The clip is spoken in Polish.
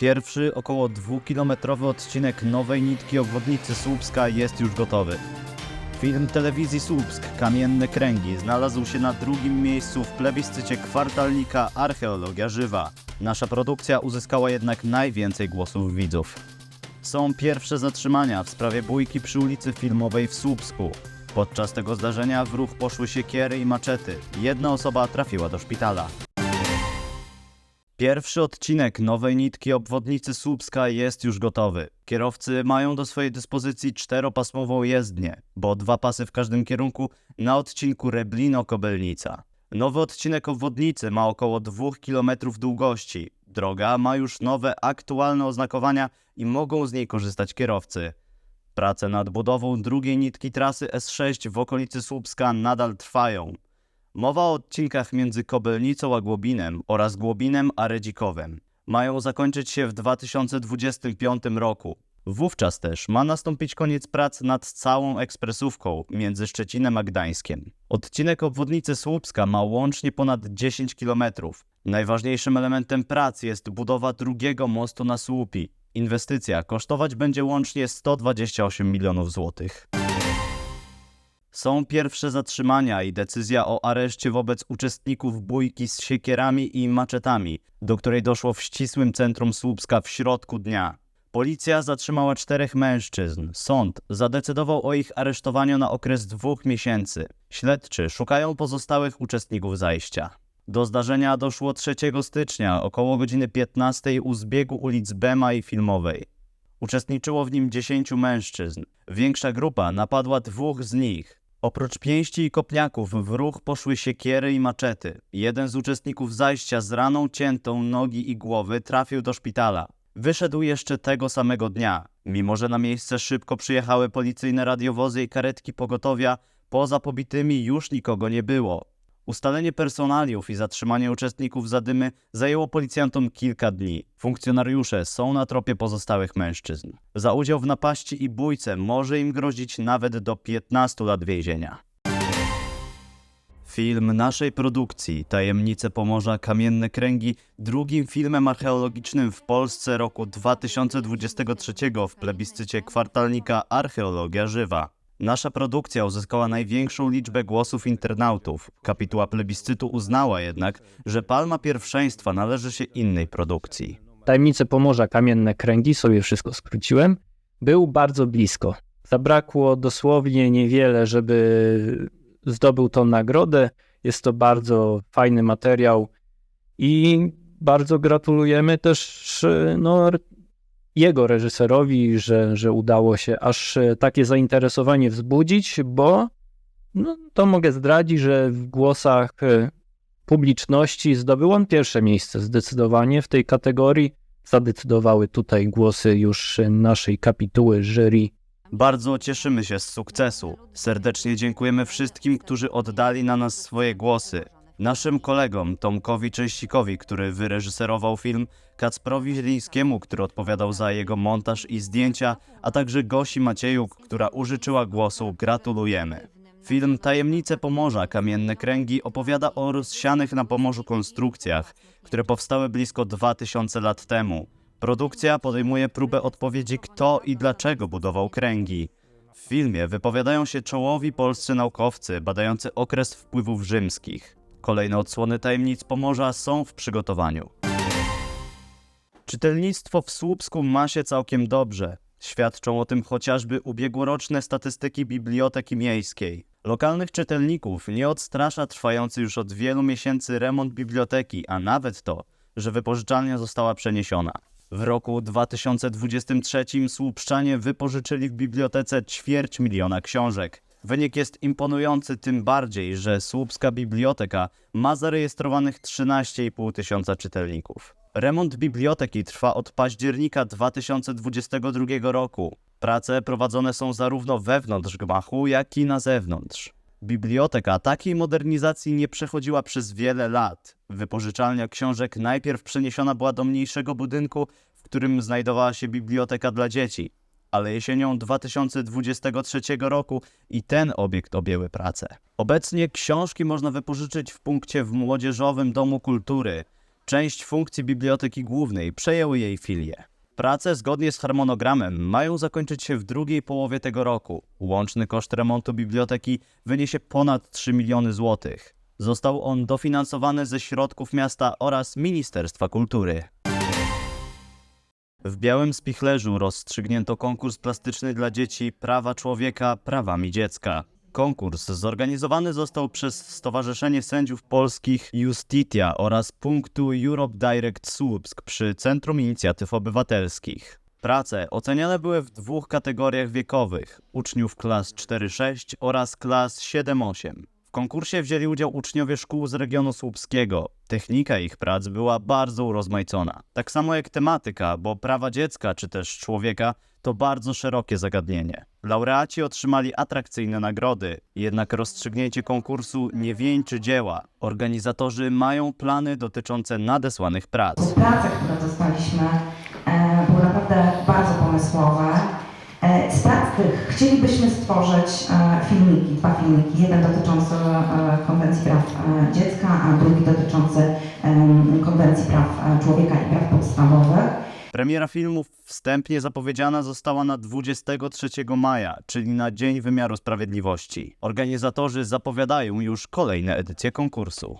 Pierwszy, około dwukilometrowy odcinek nowej nitki obwodnicy Słupska jest już gotowy. Film telewizji Słupsk Kamienne Kręgi znalazł się na drugim miejscu w plebiscycie kwartalnika Archeologia Żywa. Nasza produkcja uzyskała jednak najwięcej głosów widzów. Są pierwsze zatrzymania w sprawie bójki przy ulicy Filmowej w Słupsku. Podczas tego zdarzenia w ruch poszły siekiery i maczety. Jedna osoba trafiła do szpitala. Pierwszy odcinek nowej nitki obwodnicy Słupska jest już gotowy. Kierowcy mają do swojej dyspozycji czteropasmową jezdnię, bo dwa pasy w każdym kierunku na odcinku Reblino-Kobelnica. Nowy odcinek obwodnicy ma około 2 km długości. Droga ma już nowe, aktualne oznakowania i mogą z niej korzystać kierowcy. Prace nad budową drugiej nitki trasy S6 w okolicy Słupska nadal trwają. Mowa o odcinkach między Kobelnicą a Głobinem oraz Głobinem a Redzikowem. Mają zakończyć się w 2025 roku. Wówczas też ma nastąpić koniec prac nad całą ekspresówką między Szczecinem a Gdańskiem. Odcinek obwodnicy Słupska ma łącznie ponad 10 km. Najważniejszym elementem prac jest budowa drugiego mostu na Słupi. Inwestycja kosztować będzie łącznie 128 milionów złotych. Są pierwsze zatrzymania i decyzja o areszcie wobec uczestników bójki z siekierami i maczetami, do której doszło w ścisłym centrum Słupska w środku dnia. Policja zatrzymała czterech mężczyzn. Sąd zadecydował o ich aresztowaniu na okres dwóch miesięcy. Śledczy szukają pozostałych uczestników zajścia. Do zdarzenia doszło 3 stycznia około godziny 15 u zbiegu ulic Bema i Filmowej. Uczestniczyło w nim 10 mężczyzn. Większa grupa napadła dwóch z nich. Oprócz pięści i kopniaków w ruch poszły siekiery i maczety. Jeden z uczestników zajścia z raną ciętą nogi i głowy trafił do szpitala. Wyszedł jeszcze tego samego dnia. Mimo, że na miejsce szybko przyjechały policyjne radiowozy i karetki pogotowia, poza pobitymi już nikogo nie było. Ustalenie personaliów i zatrzymanie uczestników zadymy zajęło policjantom kilka dni. Funkcjonariusze są na tropie pozostałych mężczyzn. Za udział w napaści i bójce może im grozić nawet do 15 lat więzienia. Film naszej produkcji Tajemnice Pomorza Kamienne Kręgi drugim filmem archeologicznym w Polsce roku 2023 w plebiscycie kwartalnika Archeologia Żywa. Nasza produkcja uzyskała największą liczbę głosów internautów. Kapituła plebiscytu uznała jednak, że palma pierwszeństwa należy się innej produkcji. Tajemnice Pomorza, Kamienne Kręgi, sobie wszystko skróciłem, był bardzo blisko. Zabrakło dosłownie niewiele, żeby zdobył tą nagrodę. Jest to bardzo fajny materiał i bardzo gratulujemy też no, jego reżyserowi, że, że udało się aż takie zainteresowanie wzbudzić, bo no, to mogę zdradzić, że w głosach publiczności zdobył on pierwsze miejsce zdecydowanie w tej kategorii. Zadecydowały tutaj głosy już naszej kapituły jury. Bardzo cieszymy się z sukcesu. Serdecznie dziękujemy wszystkim, którzy oddali na nas swoje głosy. Naszym kolegom Tomkowi Częścikowi, który wyreżyserował film, Kacprowi Zielińskiemu, który odpowiadał za jego montaż i zdjęcia, a także Gosi Maciejuk, która użyczyła głosu Gratulujemy. Film Tajemnice Pomorza Kamienne Kręgi opowiada o rozsianych na Pomorzu konstrukcjach, które powstały blisko 2000 lat temu. Produkcja podejmuje próbę odpowiedzi kto i dlaczego budował kręgi. W filmie wypowiadają się czołowi polscy naukowcy badający okres wpływów rzymskich. Kolejne odsłony tajemnic Pomorza są w przygotowaniu. Czytelnictwo w Słupsku ma się całkiem dobrze. Świadczą o tym chociażby ubiegłoroczne statystyki Biblioteki Miejskiej. Lokalnych czytelników nie odstrasza trwający już od wielu miesięcy remont biblioteki, a nawet to, że wypożyczalnia została przeniesiona. W roku 2023 słupszczanie wypożyczyli w bibliotece ćwierć miliona książek. Wynik jest imponujący tym bardziej, że słupska biblioteka ma zarejestrowanych 13,5 tysiąca czytelników. Remont biblioteki trwa od października 2022 roku. Prace prowadzone są zarówno wewnątrz gmachu, jak i na zewnątrz. Biblioteka takiej modernizacji nie przechodziła przez wiele lat. Wypożyczalnia książek najpierw przeniesiona była do mniejszego budynku, w którym znajdowała się biblioteka dla dzieci, ale jesienią 2023 roku i ten obiekt objęły pracę. Obecnie książki można wypożyczyć w punkcie w Młodzieżowym Domu Kultury Część funkcji biblioteki głównej przejęły jej filie. Prace zgodnie z harmonogramem mają zakończyć się w drugiej połowie tego roku. Łączny koszt remontu biblioteki wyniesie ponad 3 miliony złotych. Został on dofinansowany ze środków miasta oraz Ministerstwa Kultury. W Białym Spichlerzu rozstrzygnięto konkurs plastyczny dla dzieci Prawa Człowieka prawami dziecka. Konkurs zorganizowany został przez Stowarzyszenie Sędziów Polskich Justitia oraz punktu Europe Direct Słupsk przy Centrum Inicjatyw Obywatelskich. Prace oceniane były w dwóch kategoriach wiekowych: uczniów klas 4-6 oraz klas 7-8. W konkursie wzięli udział uczniowie szkół z regionu słupskiego. Technika ich prac była bardzo urozmaicona. Tak samo jak tematyka, bo prawa dziecka czy też człowieka to bardzo szerokie zagadnienie. Laureaci otrzymali atrakcyjne nagrody, jednak rozstrzygnięcie konkursu nie wieńczy dzieła. Organizatorzy mają plany dotyczące nadesłanych prac. Prace, które dostaliśmy, e, były naprawdę bardzo pomysłowe. E, Z prac tych chcielibyśmy stworzyć e, filmiki, dwa filmiki. Jeden dotyczący e, Konwencji Praw Dziecka, a drugi dotyczący Konwencji Praw Człowieka i Praw Podstawowych. Premiera filmów wstępnie zapowiedziana została na 23 maja, czyli na Dzień Wymiaru Sprawiedliwości. Organizatorzy zapowiadają już kolejne edycje konkursu.